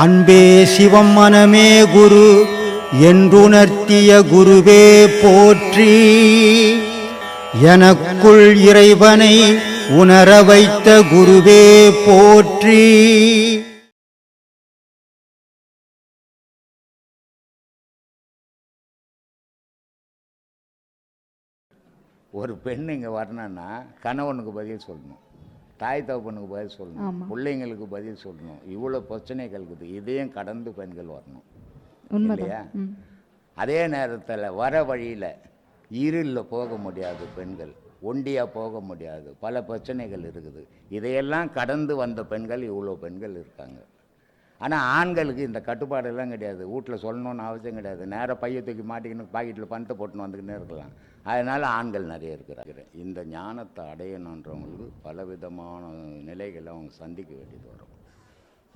அன்பே சிவம் மனமே குரு என்றுணர்த்திய குருவே போற்றி. எனக்குள் இறைவனை உணர வைத்த குருவே போற்றி. ஒரு பெண் இங்கே வரணுன்னா கணவனுக்கு பதில் சொல்லணும். தாய் தகப்பனுக்கு பதில் சொல்லணும். பிள்ளைங்களுக்கு பதில் சொல்லணும். இவ்வளோ பிரச்சனைகள் இருக்குது. இதையும் கடந்து பெண்கள் வரணும். இல்லையா? அதே நேரத்தில் வர வழியில் இருளில் போக முடியாது பெண்கள். ஒண்டியாக போக முடியாது. பல பிரச்சனைகள் இருக்குது. இதையெல்லாம் கடந்து வந்த பெண்கள் இவ்வளோ பெண்கள் இருக்காங்க. ஆனால் ஆண்களுக்கு இந்த கட்டுப்பாடெல்லாம் கிடையாது. வீட்டில் சொல்லணும்னு அவசியம் கிடையாது. நேராக பைய தூக்கி மாட்டிக்கின்னு பாக்கெட்டில் பணத்தை போட்டுன்னு வந்துக்கினே இருக்கலாம். அதனால் ஆண்கள் நிறைய இருக்கிறாங்க. இந்த ஞானத்தை அடையணுன்றவங்களுக்கு பலவிதமான நிலைகளை அவங்க சந்திக்க வேண்டியது வரும்.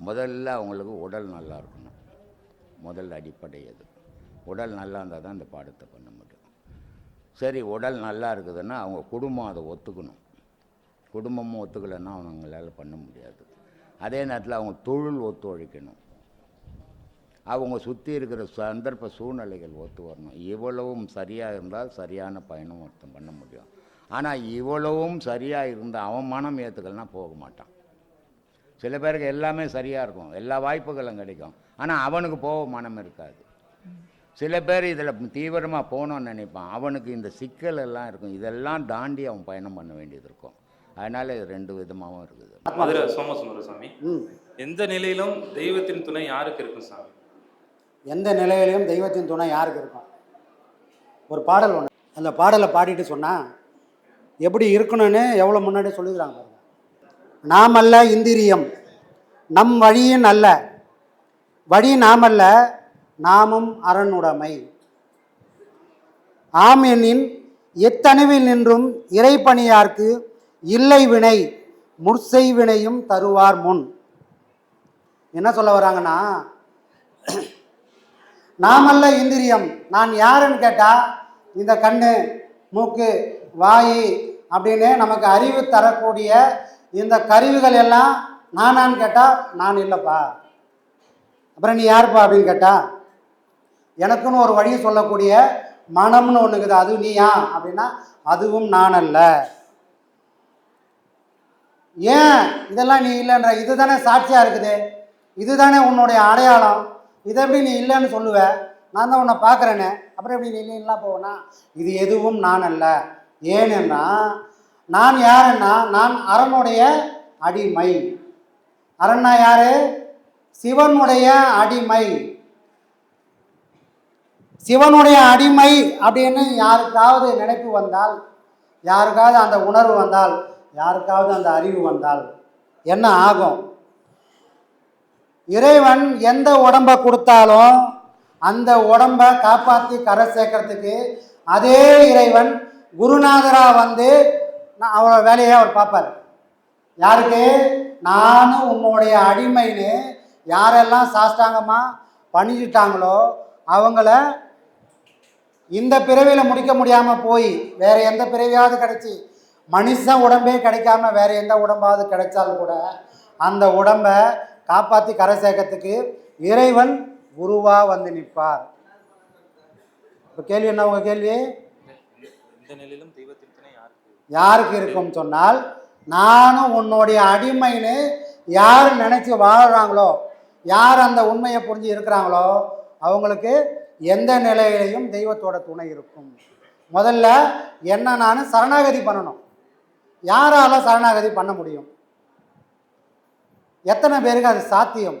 முதல்ல அவங்களுக்கு உடல் நல்லா இருக்கணும். முதல் அடிப்படை அது உடல் நல்லா இருந்தால் தான் இந்த பாடத்தை பண்ண முடியும். சரி உடல் நல்லா இருக்குதுன்னா அவங்க குடும்பம் அதை ஒத்துக்கணும். குடும்பமும் ஒத்துக்கலைன்னா அவங்களால பண்ண முடியாது. அதே நேரத்தில் அவங்க தொழில் ஒத்துழைக்கணும். அவங்க சுற்றி இருக்கிற சந்தர்ப்ப சூழ்நிலைகள் ஒத்து வரணும். இவ்வளவும் சரியாக இருந்தால் சரியான பயணம் ஒருத்தன் பண்ண முடியும். ஆனால் இவ்வளவும் சரியாக இருந்த அவன் மனம் ஏற்றுக்கலனா போக மாட்டான். சில பேருக்கு எல்லாமே சரியாக இருக்கும். எல்லா வாய்ப்புகளும் கிடைக்கும். ஆனால் அவனுக்கு போக மனம் இருக்காது. சில பேர் இதில் தீவிரமாக போகணும்னு நினைப்பான். அவனுக்கு இந்த சிக்கல் எல்லாம் இருக்கும். இதெல்லாம் தாண்டி அவன் பயணம் பண்ண வேண்டியது இருக்கும். அதனால் இது ரெண்டு விதமாகவும் இருக்குது. மதுரை சோமசுந்தர சாமி எந்த நிலையிலும் தெய்வத்தின் துணை யாருக்கு இருக்கும் சாமி? எந்த நிலையிலையும் தெய்வத்தின் துணை யாருக்கு இருக்கும்? ஒரு பாடல் ஒன்று அந்த பாடலை பாடிட்டு சொன்னால் எப்படி இருக்கணும்னு எவ்வளோ முன்னாடி சொல்லிக்கிறாங்க பாருங்க. நாமல்ல இந்திரியம் நம் வழியின் அல்ல. வழி நாமல்ல நாமும் அரணுடைமை ஆம் எண்ணின் எத்தணுவில் நின்றும் இறைப்பணியார்க்கு இல்லை வினை முற்சை வினையும் தருவார் முன். என்ன சொல்ல வராங்கன்னா நாமல்ல இந்திரியம். நான் யாருன்னு கேட்டால் இந்த கண் மூக்கு வாய் அப்படின்னு நமக்கு அறிவு தரக்கூடிய இந்த கருவிகள் எல்லாம் நானான்னு கேட்டால் நான் இல்லைப்பா. அப்புறம் நீ யாருப்பா அப்படின்னு கேட்டால் எனக்குன்னு ஒரு வழி சொல்லக்கூடிய மனம்னு ஒன்று இருக்குது. அது நீயா அப்படின்னா அதுவும் நான் அல்ல ஏன் இதெல்லாம் நீ இல்லைன்ற? இதுதானே சாட்சியாக இருக்குது. இதுதானே உன்னுடைய அடையாளம். இதை எப்படி நீ இல்லைன்னு சொல்லுவ? நான் தான் உன்னை பார்க்குறேனே. அப்புறம் எப்படி நீ இல்லைன்னா போவேனா? இது எதுவும் நான் அல்ல. ஏனென்னா நான் யாருன்னா நான் அரணுடைய அடிமை. அரண்னா யாரு? சிவனுடைய அடிமை. சிவனுடைய அடிமை அப்படின்னு யாருக்காவது நினைப்பு வந்தால் யாருக்காவது அந்த உணர்வு வந்தால் யாருக்காவது அந்த அறிவு வந்தால் என்ன ஆகும்? இறைவன் எந்த உடம்பை கொடுத்தாலும் அந்த உடம்பை காப்பாற்றி கரை சேர்க்கறதுக்கு அதே இறைவன் குருநாதராக வந்து நான் அவரோட வேலையை அவர் பார்ப்பார். யாருக்கு? நானும் உங்களுடைய அடிமைன்னு யாரெல்லாம் சாஷ்டாங்கமாக பணிஞ்சிட்டாங்களோ அவங்கள இந்த பிறவியில் முடிக்க முடியாமல் போய் வேற எந்த பிறவியாவது கிடைச்சி மனுஷன் உடம்பே கிடைக்காம வேறு எந்த உடம்பாவது கிடைச்சாலும் கூட அந்த உடம்பை காப்பாற்றி கரை சேர்க்கறதுக்கு இறைவன் குருவா வந்து நிற்பார். இப்போ கேள்வி என்ன உங்க கேள்வி? யாருக்கு? இருக்கும் சொன்னால் நானும் உன்னுடைய அடிமைன்னு யார் நினச்சி வாழ்கிறாங்களோ யார் அந்த உண்மையை புரிஞ்சு இருக்கிறாங்களோ அவங்களுக்கு எந்த நிலையிலையும் தெய்வத்தோட துணை இருக்கும். முதல்ல என்ன நான் சரணாகதி பண்ணணும். யாரால சரணாகதி பண்ண முடியும்? எத்தனை பேருக்கு அது சாத்தியம்?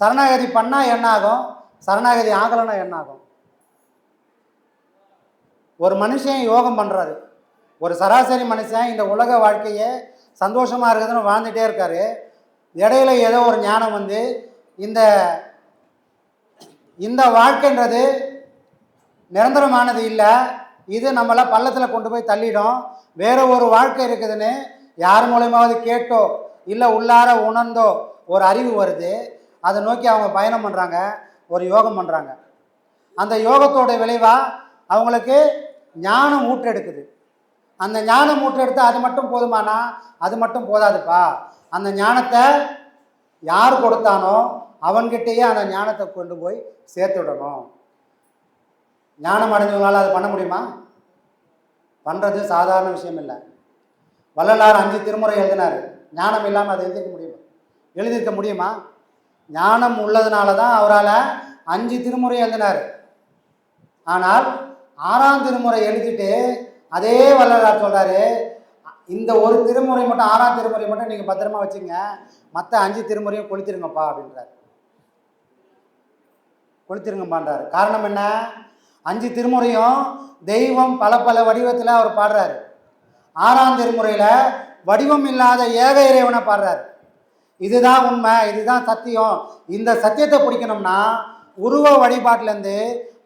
சரணாகதி பண்ணால் என்ன ஆகும் சரணாகதி ஆகலைன்னா என்ன ஆகும் ஒரு மனுஷன் யோகம் பண்ணுறாரு ஒரு சராசரி மனுஷன் இந்த உலக வாழ்க்கையை சந்தோஷமாக இருக்குதுன்னு வாழ்ந்துட்டே இருக்காரு. இடையில ஏதோ ஒரு ஞானம் வந்து இந்த இந்த வாழ்க்கைன்றது நிரந்தரமானது இல்லை. இது நம்மளை பள்ளத்தில் கொண்டு போய் தள்ளிடும். வேற ஒரு வாழ்க்கை இருக்குதுன்னு யார் மூலயமாவது கேட்டோ இல்லை உள்ளார உணர்ந்தோ ஒரு அறிவு வருது அதை நோக்கி அவங்க பயணம் பண்ணுறாங்க ஒரு யோகம் பண்ணுறாங்க அந்த யோகத்தோட விளைவாக அவங்களுக்கு ஞானம் ஊற்றெடுக்குது. அந்த ஞானம் ஊற்றெடுத்து அது மட்டும் போதுமானா? அது மட்டும் போதாதுப்பா. அந்த ஞானத்தை யார் கொடுத்தானோ அவன்கிட்டயே அந்த ஞானத்தை கொண்டு போய் சேர்த்துடணும். ஞானம் அடைஞ்சவங்களால் அது பண்ண முடியுமா? பண்ணுறது சாதாரண விஷயம் இல்லை. வள்ளலார் அஞ்சு திருமுறை எழுதினார். ஞானம் இல்லாமல் அதை எழுதிக்க முடியுமா? எழுதியிருக்க முடியுமா? ஞானம் உள்ளதுனால தான் அவரால் அஞ்சு திருமுறை எழுதினார். ஆனால் ஆறாம் திருமுறை எழுதிட்டு அதே வள்ளலார் சொல்கிறாரு இந்த ஒரு திருமுறை மட்டும் ஆறாம் திருமுறை மட்டும் நீங்கள் பத்திரமா வச்சுங்க மற்ற அஞ்சு திருமுறையும் கொளுத்திருங்கப்பா அப்படின்றார். கொளுத்திருங்கப்பான்றார். காரணம் என்ன? அஞ்சு திருமுறையும் தெய்வம் பல பல வடிவத்தில் அவர் பாடுறாரு. ஆறாம் திருமுறையில் வடிவம் இல்லாத ஏக இறைவனை பாடுறாரு. இதுதான் உண்மை இதுதான் சத்தியம். இந்த சத்தியத்தை பிடிக்கணும்னா உருவ வழிபாட்டிலேருந்து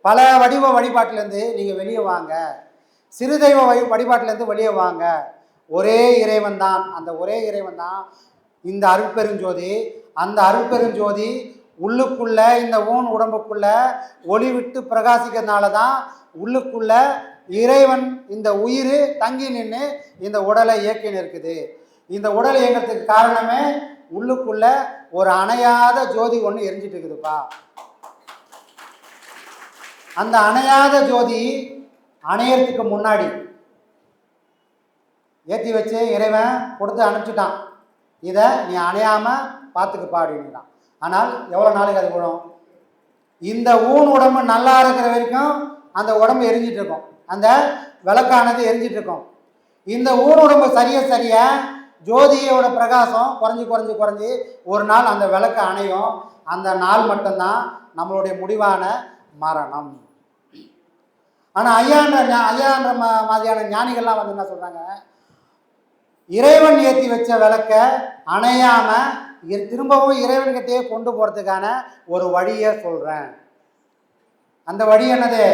பல வடிவ வழிபாட்டிலேருந்து நீங்கள் வெளியே வாங்க. சிறுதெய்வ வழி வழிபாட்டிலேருந்து வெளியே வாங்க. ஒரே இறைவன் தான். அந்த ஒரே இறைவன் தான் இந்த அருட்பெருஞ்சோதி. அந்த அருட்பெருஞ்சோதி உள்ளுக்குள்ளே இந்த ஊன் உடம்புக்குள்ளே ஒளி விட்டு பிரகாசிக்கிறதுனால தான் உள்ளுக்குள்ளே இறைவன் இந்த உயிர் தங்கி நின்று இந்த உடலை இயக்கி நிற்குது. இந்த உடல் இயங்கிறதுக்கு காரணமே உள்ளுக்குள்ள ஒரு அணையாத ஜோதி ஒன்று எரிஞ்சிட்டு இருக்குதுப்பா. அந்த அணையாத ஜோதி அணையறதுக்கு முன்னாடி ஏற்றி வச்சு இறைவன் கொடுத்து அனுப்பிச்சிட்டான். இதை நீ அணையாமல் பார்த்துக்குப்பா அப்படின்னுட்டான். ஆனால் எவ்வளோ நாளைக்கு அது விழும் இந்த ஊன் உடம்பு நல்லா இருக்கிற வரைக்கும் அந்த உடம்பு எரிஞ்சிட்டு இருக்கும். அந்த விளக்கானது எரிஞ்சிட்டு இருக்கும். இந்த ஊன் உடம்பு சரிய சரிய ஜோதியோட பிரகாசம் குறைஞ்சி குறைஞ்சி குறைஞ்சி ஒரு நாள் அந்த விளக்கு அணையும். அந்த நாள் மட்டும்தான் நம்மளுடைய முடிவான மரணம். ஆனால் ஐயான்ற ஐயான்ற மா மாதிரியான ஞானிகள்லாம் வந்து என்ன சொல்கிறாங்க இறைவன் ஏற்றி வச்ச விளக்க அணையாமல் திரும்பவும் இறைவன்கிட்டயே கொண்டு போகிறதுக்கான ஒரு வழியை சொல்கிறேன் அந்த வழி என்னது?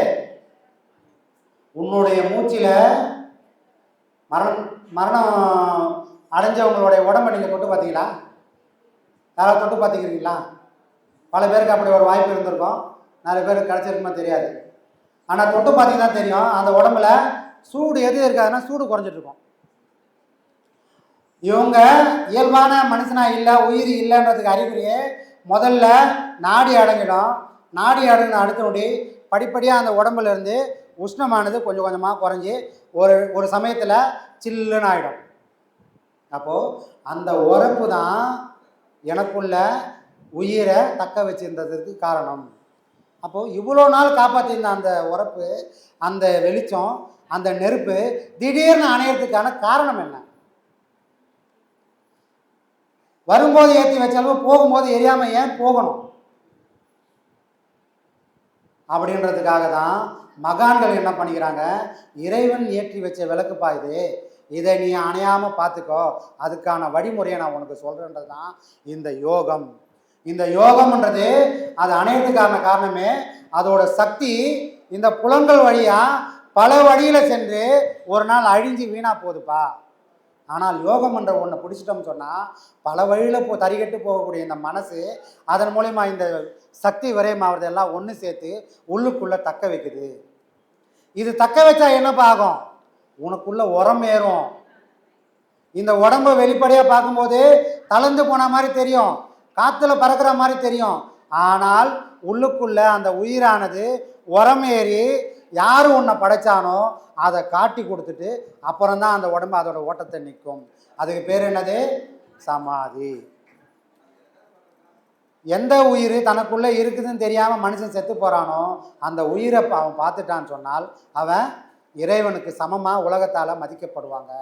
உன்னுடைய மூச்சில் மரணம் மரணம் அடைஞ்சவங்களுடைய உடம்பை நீங்கள் தொட்டு பார்த்தீங்களா? யாராவது தொட்டு பார்த்துக்கிறீங்களா? பல பேருக்கு அப்படி ஒரு வாய்ப்பு இருந்திருக்கும். நிறைய பேருக்கு கிடச்சிருக்குமா தெரியாது. ஆனால் தொட்டு பார்த்தீங்கன்னா தெரியும். அந்த உடம்புல சூடு எது இருக்காதுன்னா சூடு குறைஞ்சிட்ருக்கும். இவங்க இயல்பான மனுஷனா இல்லை உயிர் இல்லைன்றதுக்கு அறிகுறியே முதல்ல நாடி அடங்கிடும். நாடி அடங்கின அடுத்த நொடி படிப்படியாக அந்த உடம்புலேருந்து உஷ்ணமானது கொஞ்சம் கொஞ்சமாக குறைஞ்சி ஒரு ஒரு சமயத்தில் சில்லுன்னு ஆகிடும் அப்போது அந்த உறப்பு தான் எனக்குள்ள உயிரை தக்க வச்சிருந்ததுக்கு காரணம். அப்போது இவ்வளோ நாள் காப்பாற்றிருந்த அந்த உறப்பு அந்த வெளிச்சம் அந்த நெருப்பு திடீர்னு அணையறதுக்கான காரணம் என்ன? வரும்போது ஏற்றி வச்சாலும் போகும்போது எரியாமல் ஏன் போகணும்? அப்படின்றதுக்காக தான் மகான்கள் என்ன பண்ணிக்கிறாங்க? இறைவன் ஏற்றி வச்ச விளக்குப்பா இது. இதை நீ அணையாமல் பார்த்துக்கோ அதுக்கான வழிமுறையை நான் உனக்கு சொல்கிறேன்றது தான் இந்த யோகம். இந்த யோகம்ன்றது அது அணையத்துக்கான காரணமே. அதோட சக்தி இந்த புலன்கள் வழியாக பல வழியில் சென்று ஒரு நாள் அழிஞ்சு வீணாக போகுதுப்பா. ஆனால் யோகம் என்ற ஒன்றை பிடிச்சிட்டோம்னு சொன்னால் பல வழியில் போ தறிகட்டு போகக்கூடிய இந்த மனசு அதன் மூலயமா இந்த சக்தி விரயமாகறதெல்லாம் ஒன்று சேர்த்து உள்ளுக்குள்ளே தக்க வைக்குது. இது தக்க வச்சா என்னப்பா ஆகும்? உனக்குள்ள உரம் ஏறும். இந்த உடம்பை வெளிப்படையாக பார்க்கும்போது தளர்ந்து போன மாதிரி தெரியும். காற்றுல பறக்கிற மாதிரி தெரியும். ஆனால் உள்ளுக்குள்ள அந்த உயிரானது உரம் ஏறி யார் உன்னை படைச்சானோ அதை காட்டி கொடுத்துட்டு அப்புறம்தான் அந்த உடம்பு அதோட ஓட்டத்தை நிற்கும் அதுக்கு பேர் என்னது? சமாதி. எந்த உயிர் தனக்குள்ளே இருக்குதுன்னு தெரியாமல் மனுஷன் செத்து போகிறானோ அந்த உயிரை பா- அவன் பார்த்துட்டான்னு சொன்னால் அவன் இறைவனுக்கு சமமாக உலகத்தால் மதிக்கப்படுவாங்க.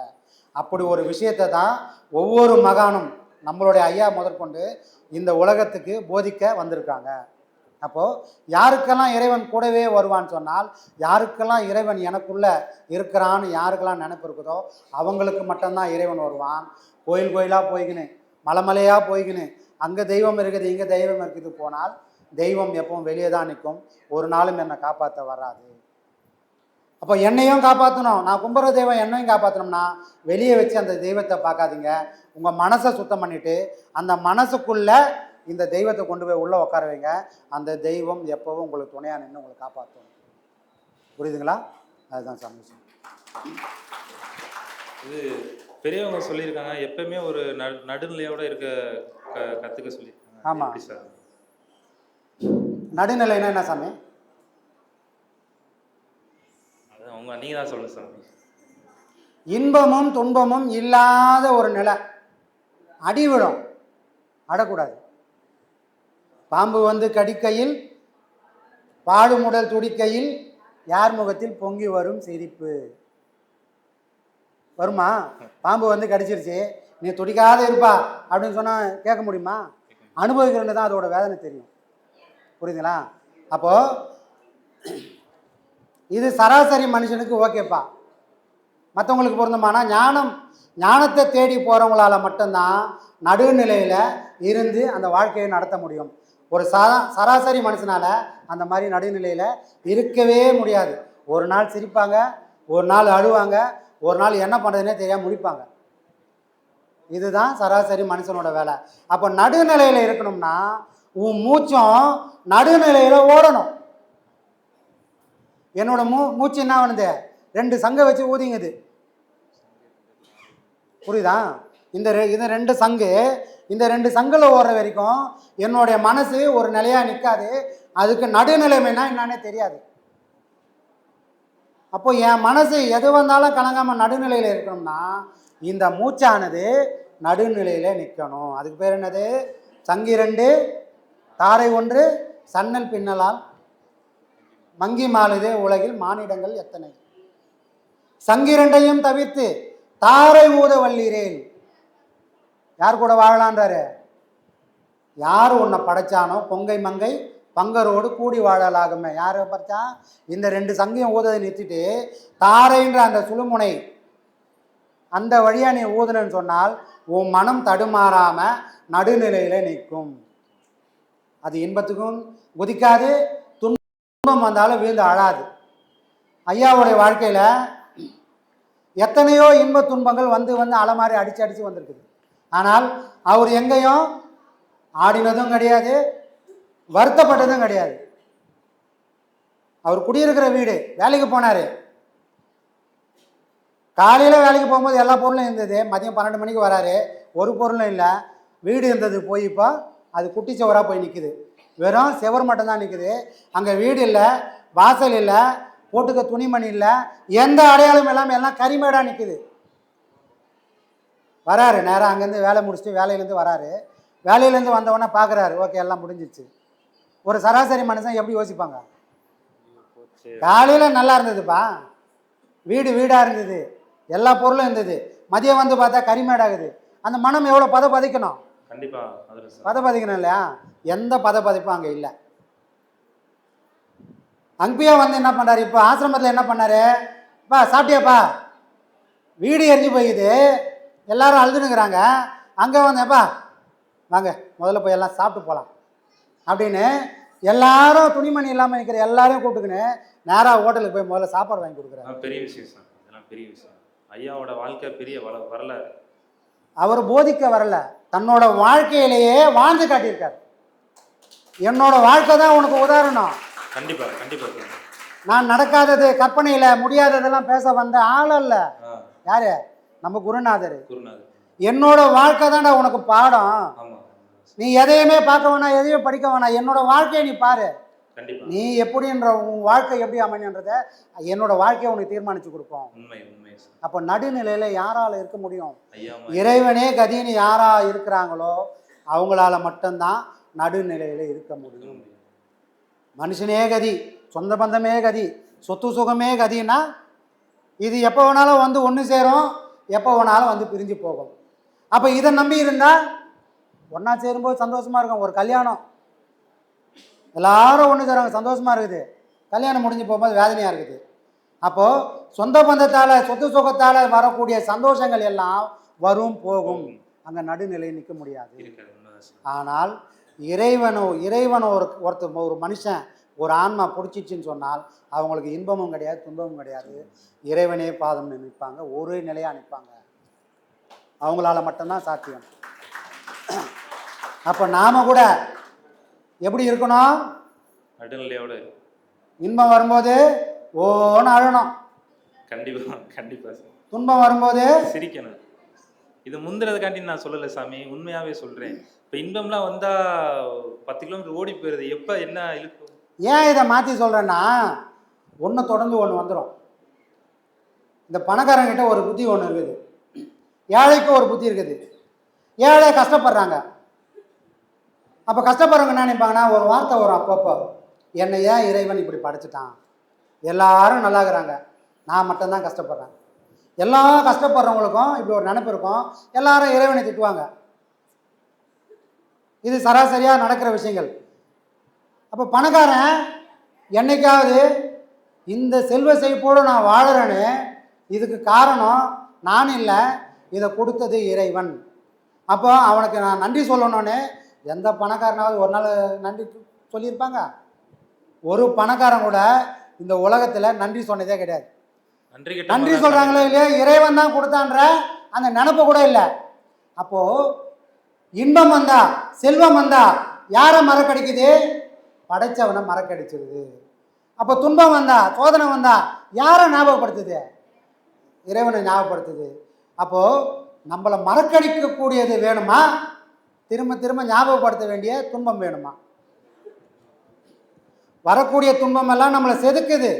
அப்படி ஒரு விஷயத்தை தான் ஒவ்வொரு மகானும் நம்மளுடைய ஐயா முதற்கொண்டு இந்த உலகத்துக்கு போதிக்க வந்திருக்காங்க. அப்போது யாருக்கெல்லாம் இறைவன் கூடவே வருவான்னு சொன்னால் யாருக்கெல்லாம் இறைவன் எனக்குள்ள இருக்கிறான்னு யாருக்கெல்லாம் நினைப்பு இருக்குதோ அவங்களுக்கு மட்டும்தான் இறைவன் வருவான். கோயில் கோயிலாக போய்க்கின்னு மலை மலையாக அங்கே தெய்வம் இருக்குது இங்கே தெய்வம் இருக்குது போனால் தெய்வம் எப்பவும் வெளியே தான் நிற்கும். ஒரு நாளும் என்னை காப்பாற்ற வராது. அப்போ என்னையும் காப்பாற்றணும் நான் கும்பிட்ற தெய்வம் என்னையும் காப்பாற்றணும்னா வெளியே வச்சு அந்த தெய்வத்தை பார்க்காதீங்க. உங்கள் மனசை சுத்தம் பண்ணிவிட்டு அந்த மனசுக்குள்ளே இந்த தெய்வத்தை கொண்டு போய் உள்ளே உட்கார வைங்க. அந்த தெய்வம் எப்போவும் உங்களுக்கு துணையாக நின்று உங்களை காப்பாற்றும் புரியுதுங்களா? அதுதான் சந்தோஷம் இது பெரியவங்க சொல்லியிருக்காங்க. எப்பவுமே ஒரு நடு நடுநிலையோடு இருக்க க- கத்துக்க சொல்லியிருக்காங்க ஆமா. எப்படி சார்? நடுநிலைன்னா என்ன சாமி? உங்க நீங்க தான் சொல்லுங்க சாமி. இன்பமும் துன்பமும் இல்லாத ஒரு நிலை. அடி விழும். அடக்கூடாது. பாம்பு வந்து கடிக்கையில் பாடுமுடல் துடிக்கையில் யார் முகத்தில் பொங்கி வரும் சிரிப்பு வருமா? பாம்பு வந்து கடிச்சிருச்சு. நீ துடிக்காத இருப்பா அப்படின்னு சொன்னால் கேட்க முடியுமா? அனுபவிக்கிறவங்க தான் அதோட வேதனை தெரியும். புரியுதுங்களா? அப்போது இது சராசரி மனுஷனுக்கு ஓகேப்பா மற்றவங்களுக்கு பொருந்தமானா ஞானம் ஞானத்தை தேடி போகிறவங்களால மட்டும்தான் நடுநிலையில் இருந்து அந்த வாழ்க்கையை நடத்த முடியும். ஒரு சரா சராசரி மனுஷனால் அந்த மாதிரி நடுநிலையில் இருக்கவே முடியாது. ஒரு நாள் சிரிப்பாங்க ஒரு நாள் அழுவாங்க ஒரு நாள் என்ன பண்ணுறதுனே தெரியாமல் முடிப்பாங்க இதுதான் சராசரி மனுஷனோட வேலை. அப்போ நடுநிலையில் இருக்கணும்னா உன் மூச்சம் நடுநிலையில் ஓடணும். என்னோட மூ மூச்சு என்ன பண்ணுது ரெண்டு சங்கை வச்சு ஊதிங்குது. புரியுதா? இந்த ரெ இந்த ரெண்டு சங்கு இந்த ரெண்டு சங்கில் ஓடுற வரைக்கும் என்னுடைய மனசு ஒரு நிலையாக நிற்காது அதுக்கு நடுநிலைமைனா என்னன்னே தெரியாது. அப்போ என் மனசு எது வந்தாலும் கலங்காமல் நடுநிலையில் இருக்கணும்னா இந்த மூச்சானது நடுநிலையில் நிற்கணும். அதுக்கு பேர் என்னது? சங்கி ரெண்டு தாரை ஒன்று சன்னல் பின்னலால். மங்கி மாலுதே உலகில் மானிடங்கள் எத்தனை? சங்கிரண்டையும் தவிர்த்து தாரை ஊத வல்லீரேன் யார் கூட வாழலான்றாரு? யார் உன்னை படைச்சானோ? பொங்கை மங்கை பங்கரோடு கூடி வாழலாகுமே. யார் படைச்சா? இந்த ரெண்டு சங்கையும் ஊததை நிறுத்திட்டு தாரைன்ற அந்த சுழுமுனை அந்த வழியாக நீ ஊதுனன்னு சொன்னால் உன் மனம் தடுமாறாமல் நடுநிலையில் நிற்கும். அது இன்பத்துக்கும் குதிக்காது துன்பம் வந்தாலும் வீழ்ந்து அழாது ஐயாவுடைய வாழ்க்கையில் எத்தனையோ இன்ப துன்பங்கள் வந்து வந்து அலமாரி அடித்து அடித்து வந்திருக்குது. ஆனால் அவர் எங்கேயும் ஆடினதும் கிடையாது வருத்தப்பட்டதும் கிடையாது. அவர் குடியிருக்கிற வீடு வேலைக்கு போனார். காலையில் வேலைக்கு போகும்போது எல்லா பொருளும் இருந்தது. மதியம் பன்னெண்டு மணிக்கு வராரு. ஒரு பொருளும் இல்லை. வீடு இருந்தது. போய் இப்போ அது குட்டி சுவராக போய் நிற்குது வெறும் செவர் மட்டும்தான் நிற்குது அங்கே வீடு இல்லை வாசல் இல்லை போட்டுக்க துணிமணி இல்லை எந்த அடையாளம் இல்லாமல் எல்லாம் கரிமேடாக நிற்குது வராரு. நேராக அங்கேருந்து வேலை முடிச்சுட்டு வேலையிலேருந்து வராரு. வேலையிலேருந்து வந்தவொடனே பார்க்குறாரு ஓகே எல்லாம் முடிஞ்சிச்சு ஒரு சராசரி மனுஷன் எப்படி யோசிப்பாங்க? காலையில் நல்லா இருந்ததுப்பா. வீடு வீடாக இருந்தது. எல்லா பொருளும் இருந்தது. மதியம் வந்து பார்த்தா கரிமேடாகுது அந்த மனம் எவ்வளோ பத பதிக்கணும் கண்டிப்பா அதுல சார். பத பதிக்கணும் இல்லையா? எந்த பத பதிப்பும் அங்கே இல்லை. அங்கேயே வந்து என்ன பண்ணாரு? இப்போ ஆசிரமத்தில் என்ன பண்ணாரு? பா சாப்பிட்டியாப்பா? வீடு எரிஞ்சு போயிது எல்லாரும் அழுதுனுங்கிறாங்க அங்கே வந்தேப்பா வாங்க முதல்ல போய் எல்லாம் சாப்பிட்டு போகலாம் அப்படின்னு எல்லாரும் துணிமணி இல்லாமல் நிற்கிற எல்லாரையும் கூப்பிட்டுக்கின்னு நேராக ஹோட்டலுக்கு போய் முதல்ல சாப்பாடு வாங்கி அதெல்லாம் பெரிய விஷயம் பெரிய விஷயம். ஐயாவோட வாழ்க்கை பெரிய வள வரலாறு. அவர் போதிக்க வரல. தன்னோட வாழ்க்கையிலேயே வாழ்ந்து காட்டியிருக்கார். என்னோட வாழ்க்கை தான் உனக்கு உதாரணம். கண்டிப்பா கண்டிப்பா சார் நான் நடக்காதது கற்பனையில் முடியாததெல்லாம் பேச வந்த ஆள் அல்ல. யாரு? நம்ம குருநாதர். என்னோட வாழ்க்கை தான்டா உனக்கு பாடம். நீ எதையுமே பார்க்க வேணாம் எதையும் படிக்க வேணாம். என்னோட வாழ்க்கையை நீ பாரு. நீ எப்படின்ற உன் வாழ்க்கை எப்படி அமையன்றத என்னோட வாழ்க்கையை உனக்கு தீர்மானிச்சு கொடுப்போம் உண்மை உண்மை சார் அப்போ நடுநிலையில் யாரால இருக்க முடியும்? இறைவனே கதின்னு யாரா இருக்கிறாங்களோ அவங்களால மட்டும்தான் நடுநிலையில் இருக்க முடியும். மனுஷனே கதி சொந்த பந்தமே கதி சொத்து சுகமே கதின்னா இது எப்போ வேணாலும் வந்து ஒன்று சேரும் எப்போ வேணாலும் வந்து பிரிஞ்சு போகும். அப்போ இதை நம்பி இருந்தால் ஒன்றா சேரும்போது சந்தோஷமாக இருக்கும். ஒரு கல்யாணம் எல்லாரும் ஒன்று சேருவாங்க சந்தோஷமாக இருக்குது. கல்யாணம் முடிஞ்சு போகும்போது வேதனையாக இருக்குது. அப்போது சொந்த பந்தத்தால் சொத்து சுகத்தால் வரக்கூடிய சந்தோஷங்கள் எல்லாம் வரும் போகும். அங்கே நடுநிலை நிற்க முடியாது. ஆனால் இறைவனோ இறைவனோ ஒரு ஒருத்தர் ஒரு மனுஷன் ஒரு ஆன்மா பிடிச்சிச்சின்னு சொன்னால் அவங்களுக்கு இன்பமும் கிடையாது துன்பமும் கிடையாது. இறைவனே பாதம் நிற்பாங்க ஒரே நிலையாக நிற்பாங்க. அவங்களால மட்டும்தான் சாத்தியம். அப்போ நாம் கூட எப்படி இருக்கணும்? நடுநிலையோட. இன்பம் வரும்போது ஓன்னு அழணும். கண்டிப்பா கண்டிப்பா துன்பம் வரும்போது சிரிக்கணும். இது முந்தினதுக்காண்டி நான் சொல்லல சாமி உண்மையாவே சொல்றேன். இப்ப இன்பம்லாம் வந்தா பத்து கிலோமீட்டர் ஓடி போயிருது எப்ப என்ன இழுப்பு ஏன் இதை மாற்றி சொல்கிறேன்னா ஒன்று தொடர்ந்து ஒன்று வந்துடும் இந்த பணக்காரங்கிட்ட ஒரு புத்தி ஒன்று இருக்குது. ஏழைக்கும் ஒரு புத்தி இருக்குது. ஏழை கஷ்டப்படுறாங்க. அப்போ கஷ்டப்படுறவங்க என்ன நினைப்பாங்கன்னா ஒரு வார்த்தை வரும் அப்பப்போ. என்னை ஏன் இறைவன் இப்படி படைச்சிட்டான்? எல்லாரும் நல்லா இருக்கிறாங்க நான் மட்டும்தான் கஷ்டப்படுறேன். எல்லா கஷ்டப்படுறவங்களுக்கும் இப்படி ஒரு நினப்பு இருக்கும். எல்லாரும் இறைவனை திட்டுவாங்க. இது சராசரியாக நடக்கிற விஷயங்கள். அப்போ பணக்காரன் என்னைக்காவது இந்த செல்வ செழிப்போடு நான் வாழறேன்னு இதுக்கு காரணம் நான் இல்லை இதை கொடுத்தது இறைவன். அப்போ அவனுக்கு நான் நன்றி சொல்லணும்னு எந்த பணக்காரனாவது ஒரு நாள் நன்றி சொல்லியிருப்பாங்க? ஒரு பணக்காரன் கூட இந்த உலகத்தில் நன்றி சொன்னதே கிடையாது. நன்றி நன்றி சொல்கிறாங்களோ இல்லையோ இறைவன் தான் கொடுத்தான்ற அந்த நினப்பு கூட இல்லை. அப்போது இன்பம் வந்தா செல்வம் வந்தா யாரை மறக்கடிக்குது? படைச்சவனை மறக்கடிச்சிருது. அப்போ துன்பம் வந்தா சோதனை வந்தா யாரை ஞாபகப்படுத்துது? இறைவனை ஞாபகப்படுத்துது. அப்போது நம்மளை மறக்கடிக்கக்கூடியது வேணுமா? திரும்ப திரும்ப ஞாபகப்படுத்த வேண்டிய துன்பம் வேணுமா? வரக்கூடிய துன்பமெல்லாம் நம்மளை செதுக்குது.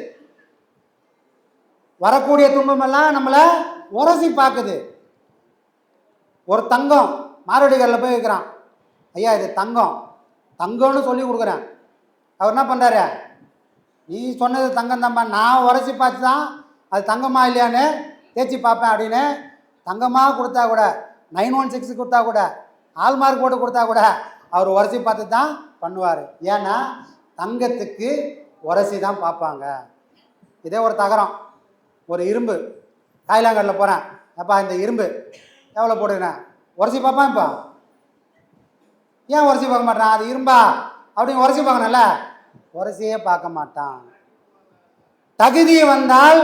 வரக்கூடிய துன்பமெல்லாம் நம்மளை உரசி பார்க்குது. ஒரு தங்கம் மாரடிகளில் போய் வைக்கிறான். ஐயா இது தங்கம். தங்கம்னு சொல்லி கொடுக்குறேன். அவர் என்ன பண்ணுறாரு நீ சொன்னது தங்கம் தான்ப்பா. நான் உரசி பார்த்து தான் அது தங்கமா இல்லையான்னு தேய்ச்சி பார்ப்பேன் அப்படின்னு தங்கமாக கொடுத்தா கூட நைன் ஒன் சிக்ஸ் கொடுத்தா கூட ஆல்மார்க் போட்டு கொடுத்தா கூட அவர் உரசி பார்த்து தான் பண்ணுவார். ஏன்னா தங்கத்துக்கு உரசி தான் பார்ப்பாங்க. இதே ஒரு தகரம் ஒரு இரும்பு. தாய்லாங்கடில் போகிறேன் அப்பா இந்த இரும்பு எவ்வளோ போட்டுக்கிறேன்? உரசி பார்ப்பான் இப்போ. ஏன் உரசி பார்க்க மாட்டான்? அது இரும்பா? அப்படின்னு உரசி பார்க்கணும்ல. உரசியே பார்க்க மாட்டான். தகுதி வந்தால்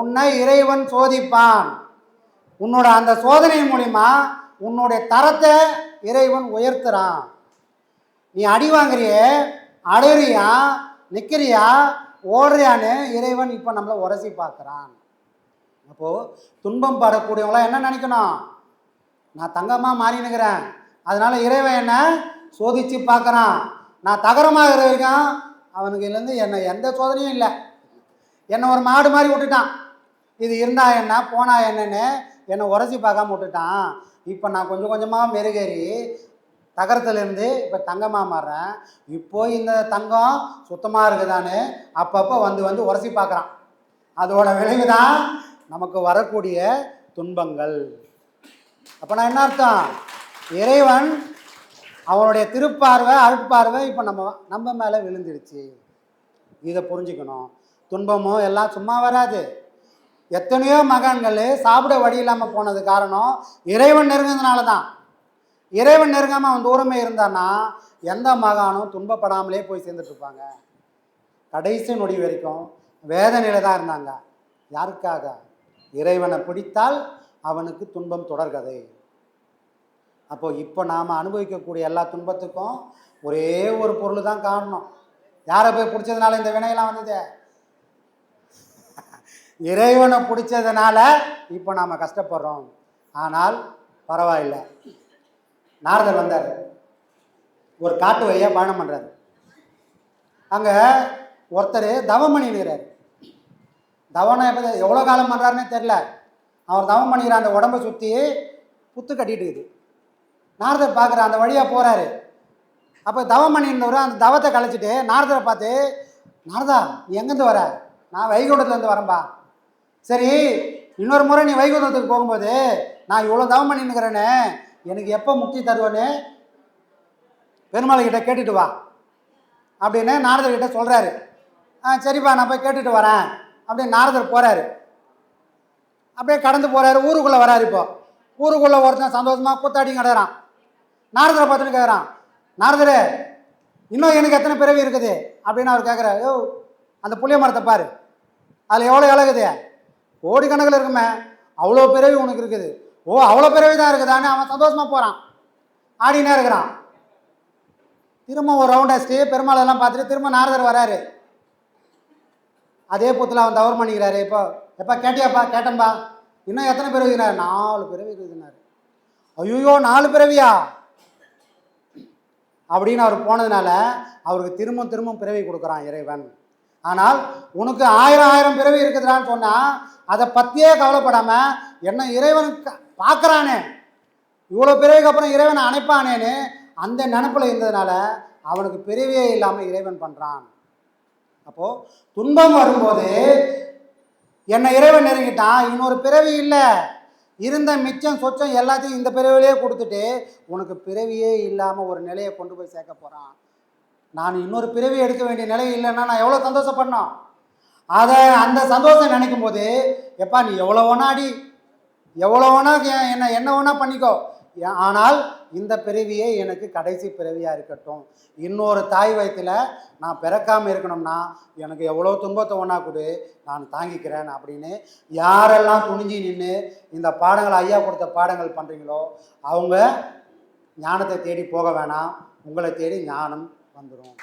உன்னை இறைவன் சோதிப்பான். உன்னோட அந்த சோதனை மூலிமா உன்னுடைய தரத்தை இறைவன் உயர்த்துறான். நீ அடி வாங்குறியே அடையிறியா நிற்கிறியா ஓடுறியான்னு இறைவன் இப்போ நம்மளை உரசி பார்க்குறான். அப்போது துன்பம் படக்கூடியவங்களாம் என்ன நினைக்கணும்? நான் தங்கமாக மாறினுக்கிறேன். அதனால் இறைவன் என்ன சோதித்து பார்க்குறான். நான் தகரமாக இருக்கிற வரைக்கும் அவனுக்கு என்னை எந்த சோதனையும் இல்லை. என்னை ஒரு மாடு மாதிரி விட்டுட்டான். இது இருந்தா என்ன போனா என்னன்னு என்னை உரசி பார்க்காம விட்டுட்டான். இப்போ நான் கொஞ்சம் கொஞ்சமாக மெருகேறி தகரத்துலேருந்து இப்போ தங்கமாக மாறுறேன். இப்போ இந்த தங்கம் சுத்தமாக இருக்குதான்னு அப்பப்போ வந்து வந்து உரசி பார்க்குறான் அதோட விளைவு தான் நமக்கு வரக்கூடிய துன்பங்கள். அப்போ நான் என்ன அர்த்தம்? இறைவன் அவனுடைய திருப்பார்வை அருட்பார்வை இப்போ நம்ம நம்ம மேலே விழுந்துடுச்சு. இதை புரிஞ்சுக்கணும். துன்பமும் எல்லாம் சும்மா வராது. எத்தனையோ மகான்கள் சாப்பிட வழி இல்லாமல் போனது காரணம் இறைவன் நெருங்கினதுனால தான் இறைவன் நெருங்காமல் அவன் தூரமே இருந்தான்னா எந்த மகானும் துன்பப்படாமலே போய் சேர்ந்துட்ருப்பாங்க கடைசி நொடி வரைக்கும் வேதனையில் தான் இருந்தாங்க. யாருக்காக? இறைவனை பிடித்தால் அவனுக்கு துன்பம் தொடர்கதை. அப்போ இப்போ நாம் அனுபவிக்கக்கூடிய எல்லா துன்பத்துக்கும் ஒரே ஒரு பொருள் தான் காரணம். யாரை போய் பிடிச்சதுனால இந்த வினையெல்லாம் வந்தது? இறைவனை பிடிச்சதுனால இப்போ நாம் கஷ்டப்படுறோம். ஆனால் பரவாயில்லை. நாரதர் வந்தார். ஒரு காட்டு வழியாக பயணம் பண்ணுறாரு அங்கே ஒருத்தர் தவம் பண்ணிடுகிறார் தவனை எப்போ எவ்வளோ காலம் பண்ணுறாருன்னே தெரில அவர் தவம் பண்ணிக்கிற அந்த உடம்பை சுற்றி புத்து கட்டிட்டு இருக்குது. நாரதர் பார்க்குற அந்த வழியாக போகிறாரு அப்போ தவம் பண்ணியிருந்தவர் அந்த தவத்தை கழிச்சிட்டு நாரதரை பார்த்து நாரதா நீ எங்கேருந்து வர? நான் வைகுண்டத்துலேருந்து வரேன்பா. சரி இன்னொரு முறை நீ வைகுந்தத்துக்கு போகும்போது நான் இவ்வளோ தவம் பண்ணின்னுக்கிறேன்னு எனக்கு எப்போ முக்தி தருவேன்னு பெருமாள்கிட்ட கேட்டுட்டு வா அப்படின்னு நாரதர்கிட்ட சொல்கிறாரு ஆ சரிப்பா நான் போய் கேட்டுட்டு வரேன் அப்படின்னு நாரதர் போகிறாரு அப்படியே கடந்து போகிறாரு ஊருக்குள்ளே வராரு இப்போ. ஊருக்குள்ளே ஒருத்தன் சந்தோஷமாக கூத்தாடி கிடறான் நாரதரை பார்த்துட்டு கேட்குறான் நாரதர் இன்னும் எனக்கு எத்தனை பிறவி இருக்குது? அப்படின்னு அவர் கேட்குறாரு அந்த புளிய மரத்தை பாரு. அதில் எவ்வளோ இலகுது? கோடிக்கணக்கில் இருக்குமே. அவ்வளோ பிறவி உனக்கு இருக்குது. ஓ அவ்வளோ பிறவி தான் இருக்குதான்னு அவன் சந்தோஷமாக போகிறான் ஆடினே இருக்கிறான். திரும்ப ஒரு ரவுண்ட் அடிச்சுட்டு பெருமாள் எல்லாம் பார்த்துட்டு திரும்ப நாரதர் வராரு. அதே பூத்தில் அவன் தவறு பண்ணிக்கிறாரு. இப்போ எப்பா கேட்டியாப்பா? கேட்டம்பா இன்னும் எத்தனை பிறவி இருக்கிறார் நாலு பிறவி இருக்குதுனாரு ஐயோ நாலு பிறவியா? அப்படின்னு அவர் போனதுனால அவருக்கு திரும்ப திரும்ப பிறவி கொடுக்குறான் இறைவன். ஆனால் உனக்கு ஆயிரம் ஆயிரம் பிறவி இருக்குதுடான்னு சொன்னால் அதை பற்றியே கவலைப்படாமல் என்ன இறைவன் பார்க்குறானே. இவ்வளோ பிறகு அப்புறம் இறைவனை அணைப்பானேன்னு அந்த நினப்பில் இருந்ததுனால அவனுக்கு பிறவியே இல்லாமல் இறைவன் பண்ணுறான் அப்போது துன்பம் வரும்போது என்னை இறைவன் நெருங்கிட்டான் இன்னொரு பிறவி இல்லை. இருந்த மிச்சம் சொச்சம் எல்லாத்தையும் இந்த பிறவிலேயே கொடுத்துட்டு உனக்கு பிறவியே இல்லாமல் ஒரு நிலையை கொண்டு போய் சேர்க்க போகிறான் நான் இன்னொரு பிறவி எடுக்க வேண்டிய நிலை இல்லைன்னா நான் எவ்வளோ சந்தோஷப்படணும்? அதை அந்த சந்தோஷம் நினைக்கும் போது எப்பா நீ எவ்வளோ வேணா அடி. எவ்வளோ வேணா என்ன என்ன வேணா பண்ணிக்கோ. ஏ- ஆனால் இந்த பிறவியே எனக்கு கடைசி பிறவியாக இருக்கட்டும். இன்னொரு தாய் வயத்தில் நான் பிறக்காமல் இருக்கணும்னா எனக்கு எவ்வளோ துன்பத்தை ஒன்றா கொடு நான் தாங்கிக்கிறேன் அப்படின்னு யாரெல்லாம் துணிஞ்சு நின்று இந்த பாடங்கள் ஐயா கொடுத்த பாடங்கள் பண்ணுறீங்களோ அவங்க ஞானத்தை தேடி போக வேணாம். உங்களை தேடி ஞானம் வந்துடும்